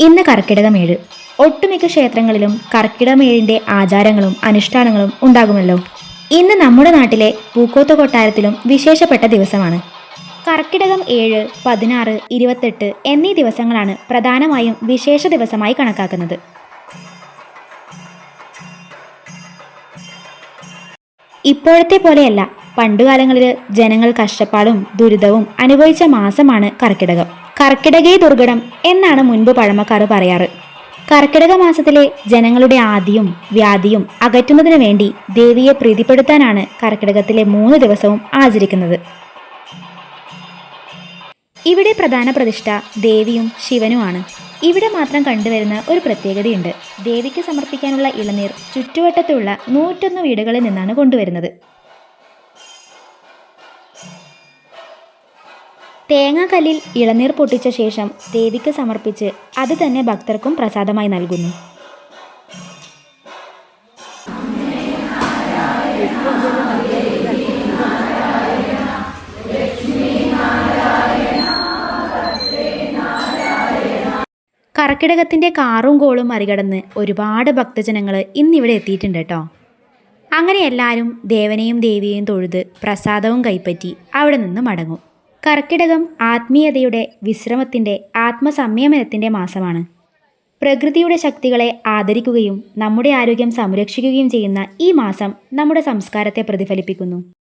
ഇന്ന് കർക്കിടകമേഴ്. ഒട്ടുമിക്ക ക്ഷേത്രങ്ങളിലും കർക്കിടകമേഴിന്റെ ആചാരങ്ങളും അനുഷ്ഠാനങ്ങളും ഉണ്ടാകുമല്ലോ. ഇന്ന് നമ്മുടെ നാട്ടിലെ പൂക്കോത്ത് കൊട്ടാരത്തിലും വിശേഷപ്പെട്ട ദിവസമാണ്. കർക്കിടകം ഏഴ് പതിനാറ് ഇരുപത്തെട്ട് എന്നീ ദിവസങ്ങളാണ് പ്രധാനമായും വിശേഷ ദിവസമായി കണക്കാക്കുന്നത്. ഇപ്പോഴത്തെ പോലെയല്ല. പണ്ടുകാലങ്ങളിൽ ജനങ്ങൾ കഷ്ടപ്പാടും ദുരിതവും അനുഭവിച്ച മാസമാണ് കർക്കിടകം. കർക്കിടകേ ദുർഘടം എന്നാണ് മുൻപ് പഴമക്കാർ പറയാറ്. കർക്കിടക മാസത്തിലെ ജനങ്ങളുടെ ആദിയും വ്യാധിയും അകറ്റുന്നതിന് വേണ്ടി ദേവിയെ പ്രീതിപ്പെടുത്താനാണ് കർക്കിടകത്തിലെ മൂന്ന് ദിവസവും ആചരിക്കുന്നത്. ഇവിടെ പ്രധാന പ്രതിഷ്ഠ ദേവിയും ശിവനുമാണ് ഇവിടെ മാത്രം കണ്ടുവരുന്ന ഒരു പ്രത്യേകതയുണ്ട്. ദേവിക്ക് സമർപ്പിക്കാനുള്ള ഇളനീർ ചുറ്റുവട്ടത്തുള്ള നൂറ്റൊന്ന് വീടുകളിൽ നിന്നാണ് കൊണ്ടുവരുന്നത്. തേങ്ങാക്കല്ലിൽ ഇളനീർ പൊട്ടിച്ച ശേഷം ദേവിക്ക് സമർപ്പിച്ച് അത് തന്നെ ഭക്തർക്കും പ്രസാദമായി നൽകുന്നു. കർക്കിടകത്തിന്റെ കാറും കോളും മറികടന്ന് ഒരുപാട് ഭക്തജനങ്ങൾ ഇന്നിവിടെ എത്തിയിട്ടുണ്ട് കേട്ടോ. അങ്ങനെ എല്ലാവരും ദേവനെയും ദേവിയെയും തൊഴുത് പ്രസാദവും കൈപ്പറ്റി അവിടെ നിന്ന് മടങ്ങും. കർക്കിടകം ആത്മീയതയുടെ വിശ്രമത്തിന്റെ ആത്മസംയമനത്തിന്റെ മാസമാണ്. പ്രകൃതിയുടെ ശക്തികളെ ആദരിക്കുകയും നമ്മുടെ ആരോഗ്യം സംരക്ഷിക്കുകയും ചെയ്യുന്ന ഈ മാസം നമ്മുടെ സംസ്കാരത്തെ പ്രതിഫലിപ്പിക്കുന്നു.